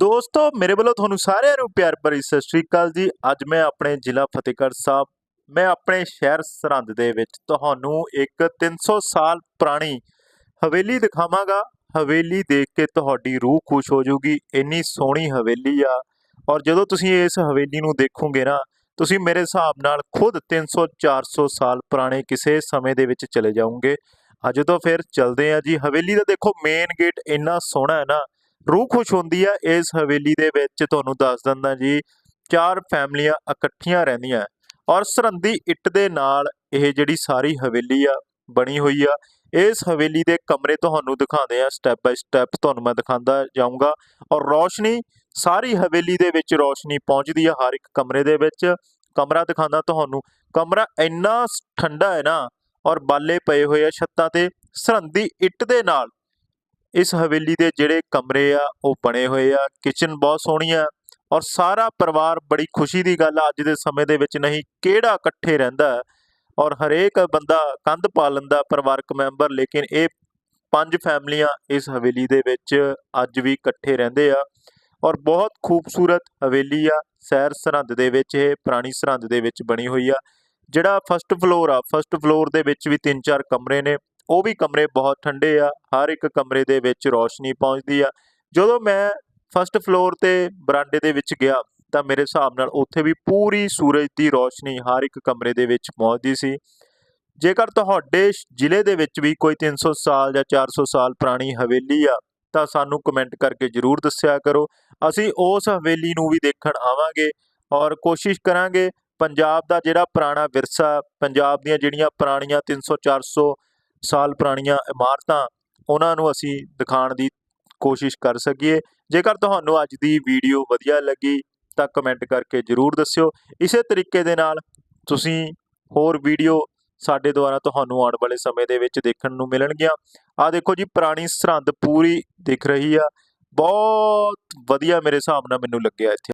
ਦੋਸਤੋ, ਮੇਰੇ ਵੱਲੋਂ ਤੁਹਾਨੂੰ ਸਾਰਿਆਂ ਨੂੰ ਪਿਆਰ ਭਰੀ ਸਤਿ ਸ਼੍ਰੀ ਅਕਾਲ ਜੀ। ਅੱਜ ਮੈਂ ਆਪਣੇ ਜ਼ਿਲ੍ਹਾ ਫਤਿਹਗੜ੍ਹ ਸਾਹਿਬ, ਮੈਂ ਆਪਣੇ ਸ਼ਹਿਰ ਸਰਹੰਦ ਦੇ ਵਿੱਚ ਤੁਹਾਨੂੰ ਇੱਕ 300 ਸਾਲ ਪੁਰਾਣੀ ਹਵੇਲੀ ਦਿਖਾਵਾਂਗਾ। ਹਵੇਲੀ ਦੇਖ ਕੇ ਤੁਹਾਡੀ ਰੂਹ ਖੁਸ਼ ਹੋ ਜਾਊਗੀ। ਇੰਨੀ ਸੋਹਣੀ ਹਵੇਲੀ ਆ ਔਰ ਜਦੋਂ ਤੁਸੀਂ ਇਸ ਹਵੇਲੀ ਨੂੰ ਦੇਖੋਗੇ ਨਾ, ਤੁਸੀਂ ਮੇਰੇ ਹਿਸਾਬ ਨਾਲ ਖੁਦ 300 400 ਸਾਲ ਪੁਰਾਣੇ ਕਿਸੇ ਸਮੇਂ ਦੇ ਵਿੱਚ ਚਲੇ ਜਾਓਗੇ। ਅੱਜ ਤੋਂ ਫਿਰ ਚਲਦੇ ਆ ਜੀ। ਹਵੇਲੀ ਦਾ ਦੇਖੋ ਮੇਨ ਗੇਟ ਇੰਨਾ ਸੋਹਣਾ ਹੈ ਨਾ ਰੂਹ ਖੁਸ਼ ਹੁੰਦੀ ਆ, ਇਸ ਹਵੇਲੀ ਦੇ ਵਿੱਚ ਤੁਹਾਨੂੰ ਦੱਸ ਦਿੰਦਾ ਜੀ, ਚਾਰ ਫੈਮਲੀਆਂ ਇਕੱਠੀਆਂ ਰਹਿੰਦੀਆਂ ਔਰ ਸਰਹੰਦੀ ਇੱਟ ਦੇ ਨਾਲ ਇਹ ਜਿਹੜੀ ਸਾਰੀ ਹਵੇਲੀ ਆ, ਬਣੀ ਹੋਈ ਆ, ਇਸ ਹਵੇਲੀ ਦੇ ਕਮਰੇ ਤੁਹਾਨੂੰ ਦਿਖਾਉਂਦੇ ਆ ਸਟੈਪ ਬਾਈ ਸਟੈਪ ਤੁਹਾਨੂੰ ਮੈਂ ਦਿਖਾਉਂਦਾ ਜਾਊਂਗਾ ਔਰ ਰੋਸ਼ਨੀ, ਸਾਰੀ ਹਵੇਲੀ ਦੇ ਵਿੱਚ ਰੋਸ਼ਨੀ ਪਹੁੰਚਦੀ ਆ ਹਰ ਇੱਕ ਕਮਰੇ ਦੇ ਵਿੱਚ, ਕਮਰਾ ਦਿਖਾਉਂਦਾ ਤੁਹਾਨੂੰ, ਕਮਰਾ ਇੰਨਾ ਠੰਡਾ ਹੈ ਨਾ ਔਰ ਬਾਲੇ ਪਏ ਹੋਏ ਆ ਛੱਤਾਂ ਤੇ, ਸਰਹੰਦੀ ਇੱਟ ਦੇ ਨਾਲ ਇਸ ਹਵੇਲੀ ਦੇ ਜਿਹੜੇ ਕਮਰੇ ਆ, ਉਹ ਬਣੇ ਹੋਏ ਆ ਕਿਚਨ ਬਹੁਤ ਸੋਹਣੀ ਆ ਔਰ ਸਾਰਾ ਪਰਿਵਾਰ ਬੜੀ ਖੁਸ਼ੀ ਦੀ ਗੱਲ ਆ, ਅੱਜ ਦੇ ਸਮੇਂ ਦੇ ਵਿੱਚ ਨਹੀਂ, ਕਿਹੜਾ ਇਕੱਠੇ ਰਹਿੰਦਾ ਔਰ ਹਰੇਕ ਬੰਦਾ ਕੰਧ ਪਾ ਲੈਂਦਾ ਪਰਿਵਾਰਕ ਮੈਂਬਰ, ਲੇਕਿਨ ਇਹ ਪੰਜ ਫੈਮਲੀਆਂ ਇਸ ਹਵੇਲੀ ਦੇ ਵਿੱਚ ਅੱਜ ਵੀ ਇਕੱਠੇ ਰਹਿੰਦੇ ਆ ਔਰ ਬਹੁਤ ਖੂਬਸੂਰਤ ਹਵੇਲੀ ਆ, ਸ਼ੈਰ ਸਰਹੰਦ ਦੇ ਵਿੱਚ ਇਹ, ਪੁਰਾਣੀ ਸਰਹੰਦ ਦੇ ਵਿੱਚ ਬਣੀ ਹੋਈ ਆ, ਜਿਹੜਾ ਫਸਟ ਫਲੋਰ ਆ ਫਸਟ ਫਲੋਰ ਦੇ ਵਿੱਚ ਵੀ ਤਿੰਨ ਚਾਰ ਕਮਰੇ ਨੇ ਉਹ ਵੀ ਕਮਰੇ ਬਹੁਤ ਠੰਡੇ ਆ, ਹਰ ਇੱਕ ਕਮਰੇ ਦੇ ਵਿੱਚ ਰੌਸ਼ਨੀ ਪਹੁੰਚਦੀ ਆ। ਜਦੋਂ ਮੈਂ ਫਸਟ ਫਲੋਰ ਤੇ ਬਰਾਂਡੇ ਦੇ ਵਿੱਚ ਗਿਆ, ਤਾਂ ਮੇਰੇ ਹਿਸਾਬ ਨਾਲ ਉੱਥੇ ਵੀ ਪੂਰੀ ਸੂਰਜ ਦੀ ਰੌਸ਼ਨੀ ਹਰ ਇੱਕ ਕਮਰੇ ਦੇ ਵਿੱਚ ਪਹੁੰਚਦੀ ਸੀ। ਜੇਕਰ ਤੁਹਾਡੇ ਜ਼ਿਲ੍ਹੇ ਦੇ ਵਿੱਚ ਵੀ ਕੋਈ 300 ਸਾਲ ਜਾਂ 400 ਸਾਲ ਪੁਰਾਣੀ ਹਵੇਲੀ ਆ, ਤਾਂ ਸਾਨੂੰ ਕਮੈਂਟ ਕਰਕੇ ਜਰੂਰ ਦੱਸਿਆ ਕਰੋ। ਅਸੀਂ ਉਸ ਹਵੇਲੀ ਨੂੰ ਵੀ ਦੇਖਣ ਆਵਾਂਗੇ ਔਰ ਕੋਸ਼ਿਸ਼ ਕਰਾਂਗੇ, ਪੰਜਾਬ ਦਾ ਜਿਹੜਾ ਪੁਰਾਣਾ ਵਿਰਸਾ, ਪੰਜਾਬ ਦੀਆਂ ਜਿਹੜੀਆਂ ਪੁਰਾਣੀਆਂ 300 400 ਸਾਲ ਪੁਰਾਣੀਆਂ ਇਮਾਰਤਾਂ ਉਹਨਾਂ ਨੂੰ ਅਸੀਂ ਦਿਖਾਉਣ ਦੀ ਕੋਸ਼ਿਸ਼ ਕਰ ਸਕੀਏ। ਜੇਕਰ ਤੁਹਾਨੂੰ ਅੱਜ ਦੀ ਵੀਡੀਓ ਵਧੀਆ ਲੱਗੀ ਤਾਂ ਕਮੈਂਟ ਕਰਕੇ ਜਰੂਰ ਦੱਸਿਓ। ਇਸੇ ਤਰੀਕੇ ਦੇ ਨਾਲ ਤੁਸੀਂ ਹੋਰ ਵੀਡੀਓ ਸਾਡੇ ਦੁਆਰਾ ਤੁਹਾਨੂੰ ਆਉਣ ਵਾਲੇ ਸਮੇਂ ਦੇ ਵਿੱਚ ਦੇਖਣ ਨੂੰ ਮਿਲਣਗੀਆਂ। ਆ ਦੇਖੋ ਜੀ, ਪੁਰਾਣੀ ਸਰਹੰਦ ਪੂਰੀ ਦਿਖ ਰਹੀ ਆ। ਬਹੁਤ ਵਧੀਆ ਮੇਰੇ ਹਿਸਾਬ ਨਾਲ ਮੈਨੂੰ ਲੱਗਿਆ ਇੱਥੇ।